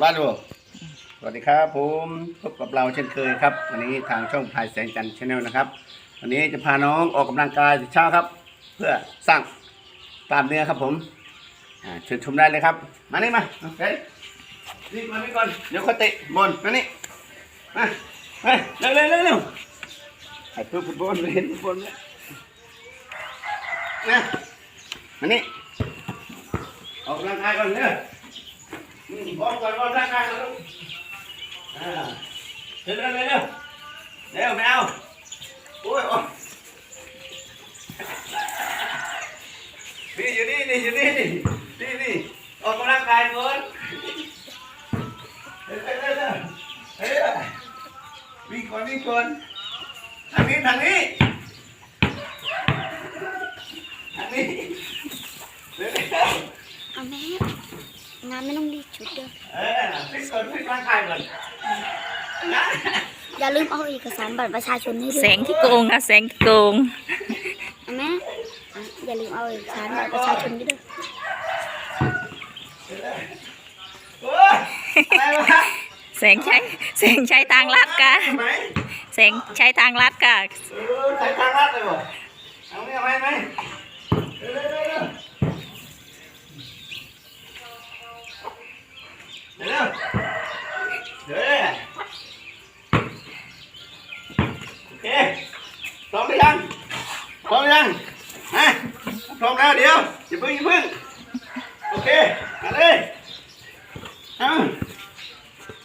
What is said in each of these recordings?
ว่าดูสวัสดีครับผมพบกับเราเช่นเคยครับ วันนี้ทางช่องพายแสงจันทร์ชาแนลนะครับ วันนี้จะพาน้องออกกำลังกายเช้าครับ เพื่อสร้างกล้ามเนื้อครับผมอ่าเชิญชมได้เลยครับ มานี่มาโอเคนี่มานี่ก่อนเดี๋ยวเขาเตะบอลมานี่มามาเร็วเร็วเร็วเร็วให้เพื่อฟุตบอลเห็นฟุตบอลไหมนะมานี่ออกกำลังกายก่อนเนอะ Ừ, con còn con ra ra nữa à lên lên lên đây là mèo. Ôi ôi. Đi giờ đi đi giờ đi đi. Đi đi. Ôi con đang cài luôn lên lên lên lên đi con đi con. Thằng đi thằng đi. Thằng đi. งานไม่ต้องรีบชุดเด้อเออวิ่งก่อนวิ่งร่างกายก่อนนะอย่าลืมเอาเอกสารบัตรประชาชนให้ด้วยแสงที่โกงค่ะแสงที่โกงเอาแม่อะอย่าลืมเอาเอกสารบัตรประชาชนให้ด้วยโอ้ยอะไรวะแสงใช้แสงใช้ทางลัดค่ะทำไมแสงใช้ทางลัดค่ะ เออใส่ทางลัดเลยบ่เอาไม่เอาไหมไหมเร็วเร็วเร็ว เร็วเร็วเร็วเร็วโอเคพร้อมหรือยังพร้อมหรือยังฮะพร้อมแล้วเดี๋ยวอย่าเพิ่งอย่าเพิ่งโอเคมาเลยเอา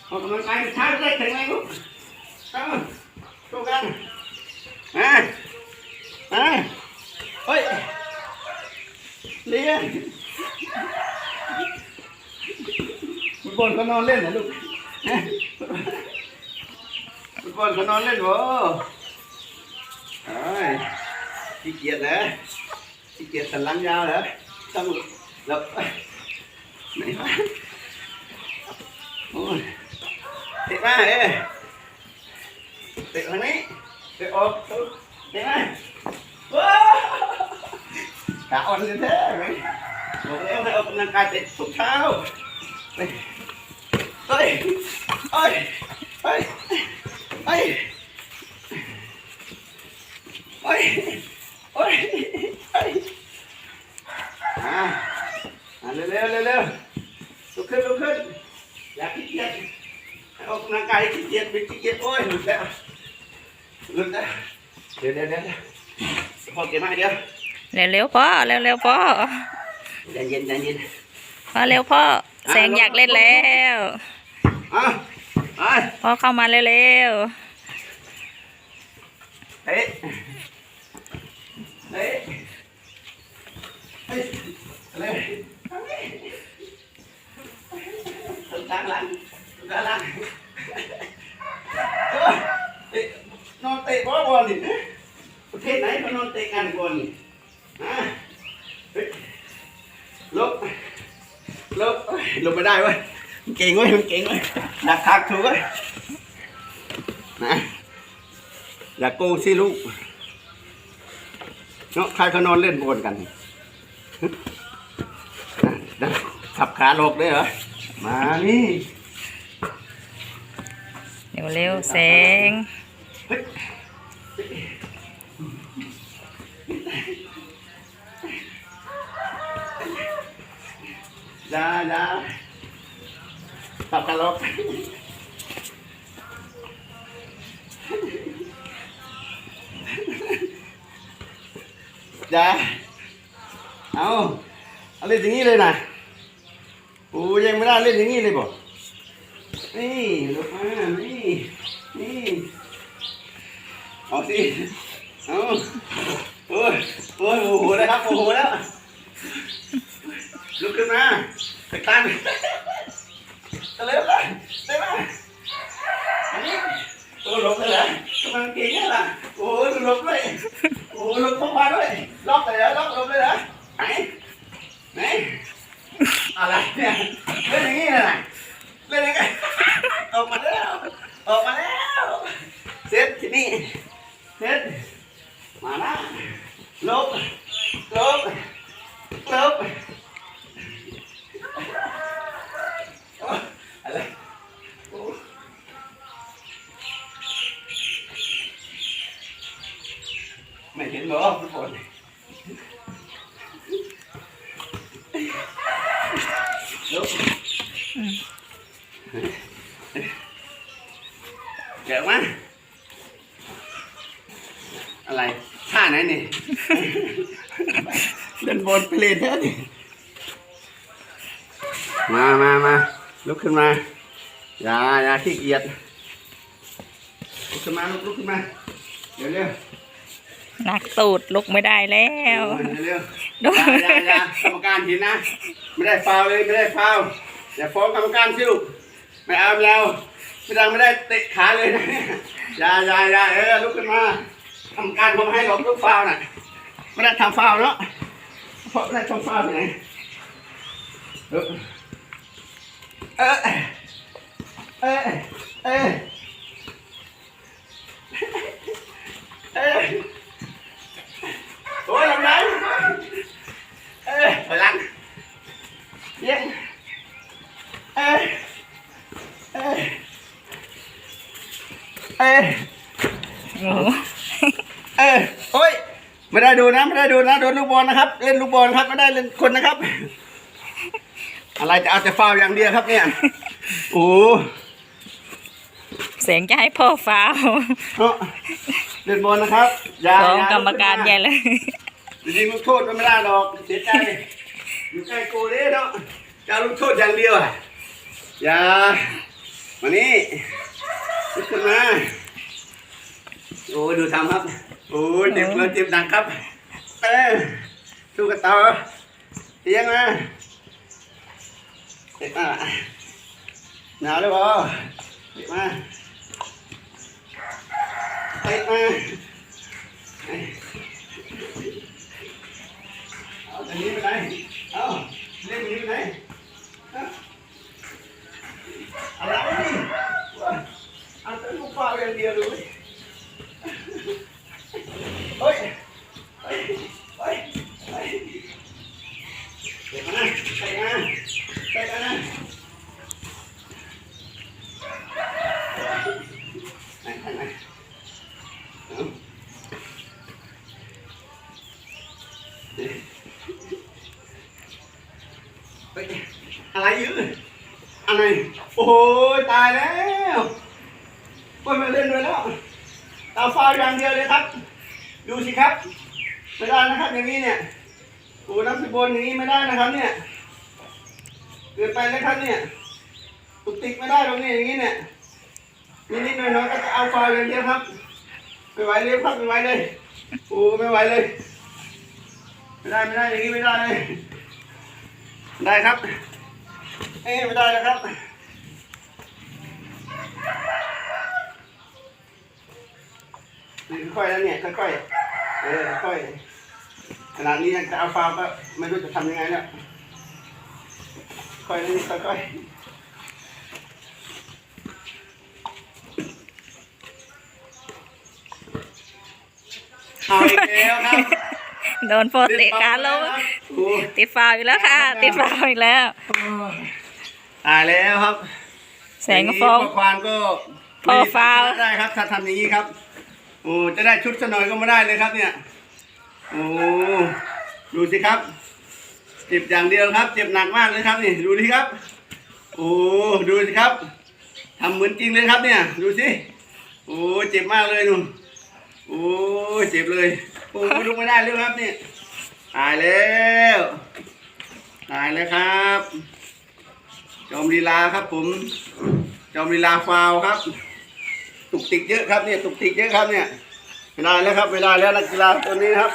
ออกกำลังกายช้าได้แข็งแรงลูกเอาสู้กันมามาเฮ้ยเลี้ยงฟุต บอลเขานอนเล่นนะลูกฟุตบอลเขานอนเล่นบ่เอ้ขี้เกียจเหรอขี้เกียจสันหลังยาวเหรอต้องหลับไหนวะโอ้ยเตะมาเอ้เตะทางนี้เตะออกเตะมาว้าวขาอ่อนเลยแท้ไหมบอกแล้วให้ออกกำลังกายเตะทุกเช้า เฮ้ยเฮ้ยเฮ้ยเฮ้ยเฮ้ยเฮ้ยเฮ้ยอ่าเร็วเร็วเร็วลุกขึ้นลุกขึ้นอย่าขี้เกียจออกกำลังกายขี้เกียจเป็นขี้เกียจโอ้ยหลุดแล้วหลุดแล้วเดี๋ยวเดี๋ยวเดี๋ยวพอเก็บมาเดี๋ยวเร็วๆพ่อเร็วๆพ่อเย็นเย็นเย็นพ่อเร็วพ่อแสงอยากเล่นแล้ว อะไปพ่อเข้ามาเร็วเฮ้ยเฮ้ยเฮ้ยอะไรตุ้งตางหลังตุ้งตางหลังเออเตะนอนเตะบอลบอลนี่ประเทศไหนเขานอนเตะกันบอลนี่ฮะเฮ้ยลบลบเอ้ยลบไม่ได้เว้ยมัน เก่งเว้ยมันเก่งเว้ยดักทางถูกเว้ยนะอย่าโกงสิลูกเนาะใครเขานอนเล่นบอลกันฮึอะเดี๋ยวขับขาหลบได้เหรอมานี่ๆเร็วๆแสงเฮ้ยอย่า อย่าขับขาหลบอย่าเอาเอาเล่นอย่างนี้เลยนะโอ้ยังไม่ได้เล่นอย่างนี้เลยบ่นี่ลูกมานี่นี่เอาสิเอาโอ้ยโอ้ยโมโหแล้วครับโมโหแล้วลุกขึ้นมาไป ตามเร็วเลยเร็วมอันนี้โอ้หลบเลยเหรอกำลังเก่งเนี่ยล่ะโอ้ยลบด้วยโอ้ลบเข้ามาด้วยล็อกเลยล็อกลบเลยนะไหนไหนอะไรเนี่ยเล่นอย่างนี้เลยนะ เล่นยังไง ออกมาแล้ว ออกมาแล้วเสร็จที่นี่เสร็จมานะลบลบลบอะไร อืม เกิดมา อะไรท่าไหนนี่เล่นบอลไปเลยนะนี่มามามาลุกขึ้นมา อย่าอย่าขี้เกียจลุกขึ้นมาลุกลุกขึ้นมา เดี๋ยวเร็วหนักตูดลุกไม่ได้แล้วเร็วดูอย่าอย่าอย่ากรรมการเห็นนะ ไม่ได้ฟาวล์เลยไม่ได้ฟาวล์อย่าฟ้องกรรมการสิลูกไม่เอาไม่เอาไม่ได้ไม่ได้เตะขาเลยนะอย่าอย่าอย่าเออลุกขึ้นมา กรรมการผมให้หลบลูกฟาวน่ะไม่ได้ทำฟาวล์เนาะเพราะไม่ได้ทำฟาวล์ที่ไหนเออเออเออเออเออโอ้ยลำไรเออไปหลังเย็นเออเออเออโอ้ เออโอ้ยไม่ได้ดูนะไม่ได้ดูนะโดนลูกบอลนะครับ เล่นลูกบอลครับไม่ได้เล่นคนนะครับ อะไรจะเอาแต่ฟาวล์อย่างเดียวครับเนี่ยโอ้แสงจะให้พ่อฟ้าวเนาะเล่นบอลนะครับอย่าสองอย่ากรรมการใหญ่เลยจริงๆลูกโทษก็ไม่ได้หรอกเสียใจอยู่ใกล้กูเด้เนาะจะเอาลูกโทษอย่างเดียวอะอย่ามานี่ลุกขึ้นมาโอ้ยดูทำครับ โอ้ยเจ็บเลยเจ็บหนักครับ เออสู้กันต่อเตียงมาเจ็บมาหนาวเลยบ่เจ็บมาเตะมาเอาอันนี้ไปไหนเอาเล่นอันนี้ไปไหนฮะอะไรนี่เอาแต่ลูกฟ้าอย่างเดียวเลย เฮ้ย เฮ้ย เฮ้ย เฮ้ยเดี๋ยวนะใส่มาใส่มาไหนไหนไหนเอาเฮ้ย อะไรอยู่อะไร โอ้โหตายแล้วโอ้ยมาเล่นด้วยแล้วเอาฟาอย่างเดียวเลยครับ ดูสิครับ ไม่ได้นะครับอย่างนี้เนี่ยโอ้น้ำสิบนอย่างนี้ไม่ได้นะครับ เนี่ยเกินไปแล้วครับเนี่ยตุกติกไม่ได้ตรงนี้อย่างนี้เนี่ยนิดๆหน่อยๆก็จะเอาฟาวอย่างเดียวครับไม่ไหวเลยครับไม่ไหวเลยโอ้ไม่ไหวเลยไม่ได้ไม่ได้อย่างนี้ไม่ได้เลยได้ครับ เอ้ยไม่ได้แล้วครับนี่ค่อยๆแล้วเนี่ยค่อยๆเออค่อยขนาดนี้ยังจะเอาฟาวล์ก็ไม่รู้จะทำยังไงแล้วค่อยๆนี่ค่อยๆเอาอีกแล้วครับ โดนพ่อเตะขาลงโอ้ติดฟาวอีกแล้วค่ะ ติดฟาวอีกแล้ว ตายแล้วครับแสงก็ฟ้องย่านี้พ่ควานก็พ่อฟาวล์ไม่ได้ครับ ถ้าทำอย่างนี้ครับโอ้จะได้ชุดสกหน่อยก็ไม่ได้เลยครับ เนี่ยโอ้ดูสิครับเจ็บอย่างเดียวครับ เจ็บหนักมากเลยครับนี่ดูดิครับ โอ้ดูสิครับทำเหมือนจริงเลยครับเนี่ย ดูสิโอ้เจ็บมากเลยนุ่นโอ้เจ็บเลยโอ้ลุกไม่ได้เลยครับเนี่ยตายแล้วตายแล้วครับ จอมลีลาครับ ผม จอมลีลาฟาวครับ ตุกติกเยอะครับเนี่ยตุกติกเยอะครับเนี่ยไม่ได้แล้วครับไม่ได้แล้วนักกีฬาตัวนี้ครับ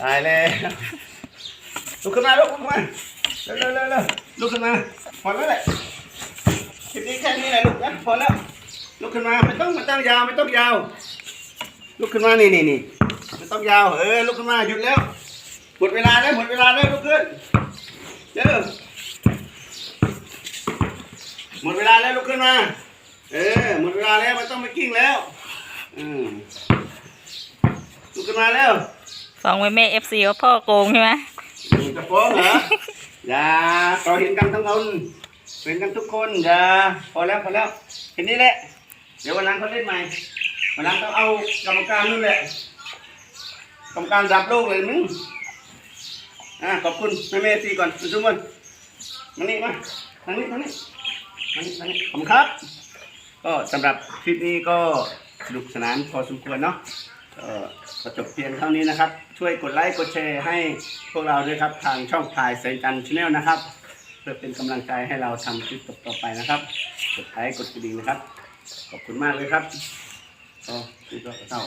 ตายแล้วลุกขึ้นมาลุกขึ้นมาเร็วเร็วเร็วเร็วลุกขึ้นมาพอแล้วแหละคลิปนี้แค่นี้แหละลูกนะพอแล้วลุกขึ้นมาไม่ต้องไม่ต้องยาวไม่ต้องยาวลุกขึ้นมานี่นี่นี่ไม่ต้องยาวเออลุกขึ้นมาหยุดแล้ว หมดเวลาแล้วหมดเวลาแล้วลุกขึ้นเร็วหมดเวลาแล้วลุกขึ้นมา เออหมดเวลาแล้วไม่ต้องไปกิ้งแล้วอืมลุกขึ้นมาแล้วฟ้องไว้แม่เอฟซีว่าพ่อโกงใช่ไหมจะฟ้องเหรอ อย่าเราเห็นกันทั้งคนเห็นกันทุกคนอย่าพอแล้วพอแล้วเห็นนี้แหละ เดี๋ยววันหลังเขาเล่นใหม่วันหลังต้องเอากรรมการนู่นแหละกรรมการดับโลกเลยมึง อ่าขอบคุณแม่เมซีก่อนทุกคนมานี่มาทางนี้ทางนี้ทางนี้ทางนี้ขอบคุณครับ ก็สำหรับคลิปนี้ก็สนุกสนานพอสมควรเนาะก็จบเพียงเท่านี้นะครับ ช่วยกดไลค์กดแชร์ให้พวกเราด้วยครับ ทางช่องพายแสงจันทร์ชาแนลนะครับ เพื่อเป็นกำลังใจให้เราทำคลิปต่อไปนะครับ กดไลค์กดกระดิ่งนะครับ ขอบคุณมากเลยครับก็คือก็เท่า